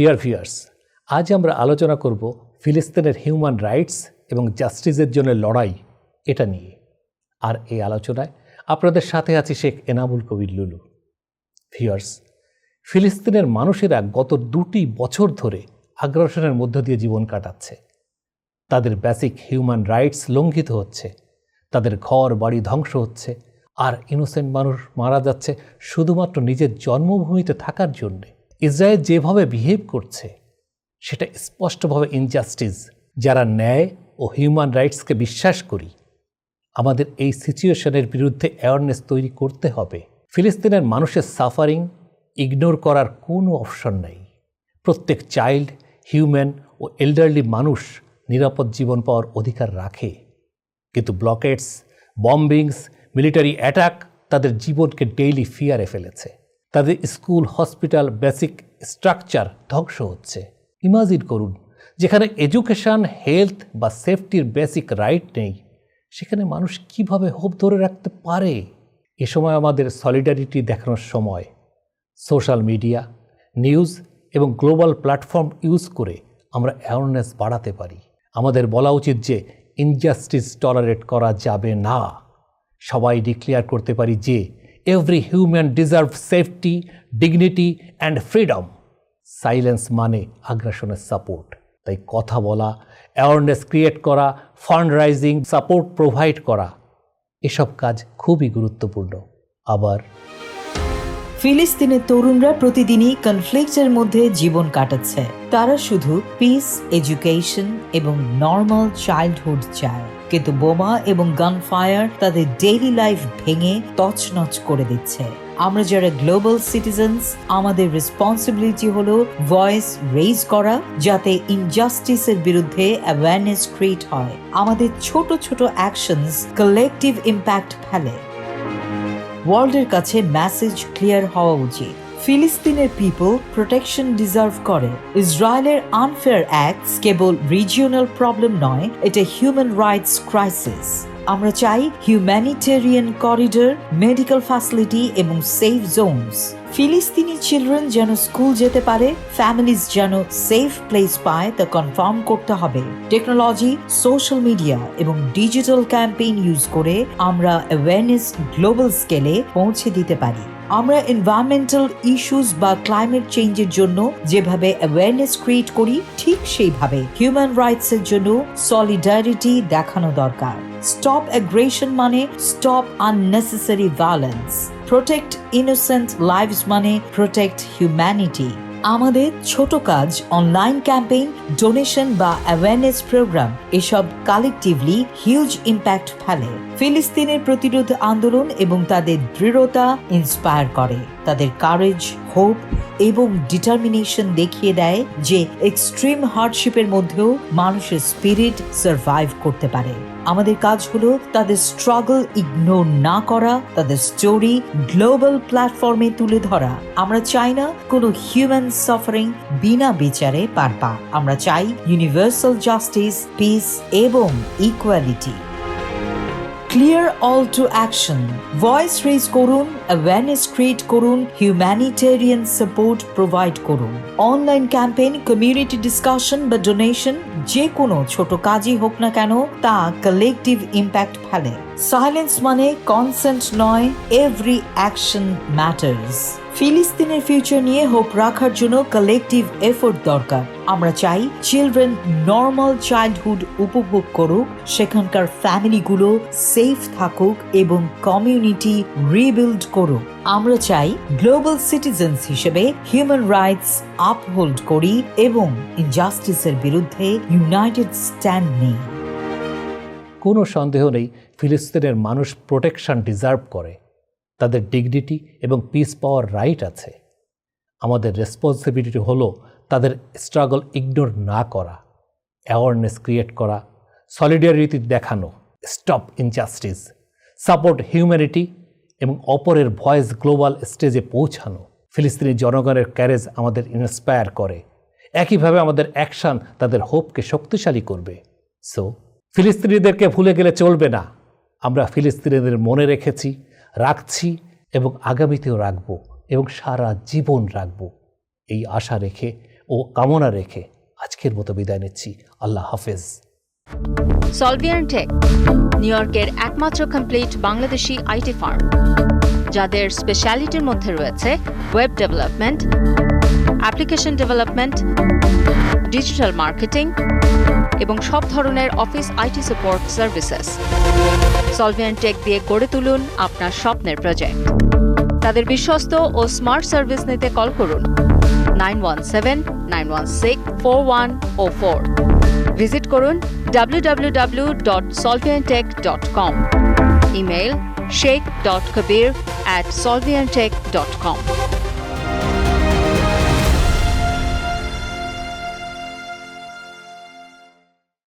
Dear viewers আজ আমরা আলোচনা করব ফিলিস্তিনের হিউম্যান রাইটস এবং জাস্টিসের জন্য লড়াই, এটা নিয়ে। আর এই আলোচনায় আপনাদের সাথে আছি শেখ এনামুল কবির লুলু। ভিউয়ার্স ফিলিস্তিনের মানুষেরা গত দুটি বছর ধরে আগ্রাসনের মধ্য দিয়ে জীবন কাটাচ্ছে। তাদের বেসিক হিউম্যান রাইটস লঙ্ঘিত হচ্ছে, তাদের ঘর, বাড়ি ধ্বংস হচ্ছে, আর ইনোসেন্ট মানুষ মারা যাচ্ছে শুধুমাত্র নিজের জন্মভূমিতে থাকার জন্যে। ইসরায়েল যেভাবে বিহেভ করছে, সেটা স্পষ্টভাবে ইনজাস্টিস যারা ন্যায় ও হিউম্যান রাইটসকে বিশ্বাস করি, আমাদের এই সিচুয়েশনের বিরুদ্ধে অ্যাওয়ারনেস তৈরি করতে হবে। ফিলিস্তিনের মানুষের সাফারিং ইগনোর করার কোনো অপশন নেই। প্রত্যেক চাইল্ড হিউম্যান ও এল্ডারলি মানুষ নিরাপদ জীবন পাওয়ার অধিকার রাখে। কিন্তু ব্লকেটস বম্বিংস মিলিটারি অ্যাটাক তাদের জীবনকে ডেইলি ফিয়ারে ফেলেছে। তাদের স্কুল, হসপিটাল, বেসিক স্ট্রাকচার ধ্বংস হচ্ছে। ইমাজিন করুন, যেখানে এডুকেশন, হেলথ বা সেফটির বেসিক রাইট নেই, সেখানে মানুষ কীভাবে হোপ ধরে রাখতে পারে? এ সময় আমাদের সলিডারিটি দেখানোর সময়। সোশ্যাল মিডিয়া, নিউজ এবং গ্লোবাল প্ল্যাটফর্ম ইউজ করে আমরা অ্যাওয়ারনেস বাড়াতে পারি। আমাদের বলা উচিত যে ইনজাস্টিস টলারেট করা যাবে না। সবাই ডিক্লেয়ার করতে পারি যে every human deserve safety dignity and freedom silence মানে আগ্রাসনের সাপোর্ট তাই কথা বলা অ্যাওয়ারনেস ক্রিয়েট করা ফান্ড রাইজিং সাপোর্ট প্রোভাইড করা, এসব কাজ খুবই গুরুত্বপূর্ণ। আবার ফিলিস্তিনের তরুণরা প্রতিদিনই কনফ্লিক্টের মধ্যে জীবন কাটাচ্ছে। তারা শুধু পিস এডুকেশন এবং নর্মাল চাইল্ডহুড চায়। কিন্তু বোমা এবং গান ফায়ার তাদের ডেইলি লাইফ ভেঙে তছনছ করে দিচ্ছে। আমরা যারা গ্লোবাল সিটিজেন্স আমাদের রেসপন্সিবিলিটি হলো ভয়েস রেজ করা, যাতে ইনজাস্টিসের বিরুদ্ধে অ্যাওয়ারনেস ক্রিয়েট হয়। আমাদের ছোট ছোট অ্যাকশনস কালেকটিভ ইম্প্যাক্ট ফেলে। ওয়ার্ল্ডের কাছে মেসেজ ক্লিয়ার হওয়া উচিত। ফিলিস্তিনের পিপল প্রোটেকশন ডিজার্ভ করে। ইসরায়েলের আনফেয়ার অ্যাক্টস কেবল রিজিওনাল প্রবলেম নয়, এটা হিউম্যান রাইটস ক্রাইসিস আমরা চাই হিউম্যানিটেরিয়ান করিডর মেডিকেল ফ্যাসিলিটি এবং সেফ জোনস ফিলিস্তিনি চিলড্রেন যেন স্কুল যেতে পারে ফ্যামিলিজ যেন সেফ প্লেস পায়, তা কনফার্ম করতে হবে। টেকনোলজি সোশ্যাল মিডিয়া এবং ডিজিটাল ক্যাম্পেইন ইউজ করে আমরা অ্যাওয়ারনেস গ্লোবাল স্কেলে পৌঁছে দিতে পারি। আমরা এনভায়রনমেন্টাল ইস্যুস বা ক্লাইমেট চেঞ্জের জন্য যেভাবে অ্যাওয়ারনেস ক্রিয়েট করি, ঠিক সেইভাবে হিউম্যান রাইটস এর জন্য সলিডারিটি দেখানো দরকার। স্টপ অ্যাগ্রেশন মানে stop unnecessary violence protect innocent lives মানে প্রোটেক্ট হিউম্যানিটি আমাদের ছোট কাজ অনলাইন ক্যাম্পেইন ডোনেশন বা অ্যাওয়ারনেস প্রোগ্রাম এসব কালেকটিভলি হিউজ ইম্প্যাক্ট ফেলে। ফিলিস্তিনের প্রতিরোধ আন্দোলন এবং তাদের দৃঢ়তা ইন্সপায়ার করে। তাদের কারেজ হোপ এবং ডিটারমিনেশন দেখিয়ে দেয় যে এক্সট্রিম হার্ডশিপের মধ্যেও মানুষের স্পিরিট সার্ভাইভ করতে পারে। আমাদের কাজ হলো তাদের স্ট্রাগল ইগনোর না করা, তাদের স্টোরি গ্লোবাল প্ল্যাটফর্মে তুলে ধরা। আমরা চাই না কোনো হিউম্যান সাফারিং বিনা বিচারে পার পা। আমরা চাই ইউনিভার্সাল জাস্টিস পিস এবং equality clear all to action voice raise করুন অ্যাওয়ারনেস ক্রিয়েট করুন হিউম্যানিটেরিয়ান সাপোর্ট প্রোভাইড করুন অনলাইন ক্যাম্পেইন কমিউনিটি ডিসকাশন বা ডোনেশন যে কোনো ছোট কাজই হোক না কেন, তা কালেকটিভ ইম্প্যাক্ট ফেলে। সাইলেন্স মানে কনসেন্ট নয় এভরি অ্যাকশন ম্যাটার্স ফিলিস্তিনের ফিউচার নিয়ে হোপ রাখার জন্য কালেকটিভ এফোর্ট দরকার। আমরা চাই চিলড্রেন নর্মাল চাইল্ডহুড উপভোগ করুক, সেখানকার ফ্যামিলিগুলো সেফ থাকুক এবং কমিউনিটি রিবিল্ড করুক। আমরা চাই গ্লোবাল সিটিজেন্স হিসেবে হিউম্যান রাইটস আপহোল্ড করি এবং ইনজাস্টিসের বিরুদ্ধে ইউনাইটেড স্ট্যান্ড নেই। কোনো সন্দেহ নেই, ফিলিস্তিনের মানুষ প্রোটেকশন ডিজার্ভ করে। তাদের ডিগনিটি এবং পিস পাওয়ার রাইট আছে। আমাদের রেসপন্সিবিলিটি হলো তাদের স্ট্রাগল ইগনোর না করা অ্যাওয়ারনেস ক্রিয়েট করা সলিডারিটি দেখানো স্টপ ইনজাস্টিস সাপোর্ট হিউম্যানিটি এবং অপরের ভয়েস গ্লোবাল স্টেজে পৌঁছানো। ফিলিস্তিনি জনগণের ক্যারেজ আমাদের ইন্সপায়ার করে। একইভাবে আমাদের অ্যাকশন তাদের হোপকে শক্তিশালী করবে। সো ফিলিস্তিনিদেরকে ভুলে গেলে চলবে না। আমরা ফিলিস্তিনিদের মনে রেখেছি। রাখছি এবং আগামীতেও রাখব এবং সারা জীবন রাখব। এই আশা রেখে ও কামনা রেখে আজকের মতো বিদায় নিচ্ছি। আল্লাহ হাফেজ। সলভিয়ান টেক, নিউ ইয়র্কের একমাত্র কমপ্লিট বাংলাদেশি আইটি ফার্ম, যাদের স্পেশালিটির মধ্যে রয়েছে web development application development, digital marketing এবং সব ধরনের office IT support services. Solvian tech দিয়ে গড়ে তুলুন আপনার স্বপ্নের প্রজেক্ট। তাদের বিশ্বস্ত ও স্মার্ট সার্ভিস নিতে কল করুন nine one seven, nine one six, four one o four. Visit করুন www.solviantech.com email sheikh.kabir at solviantech.com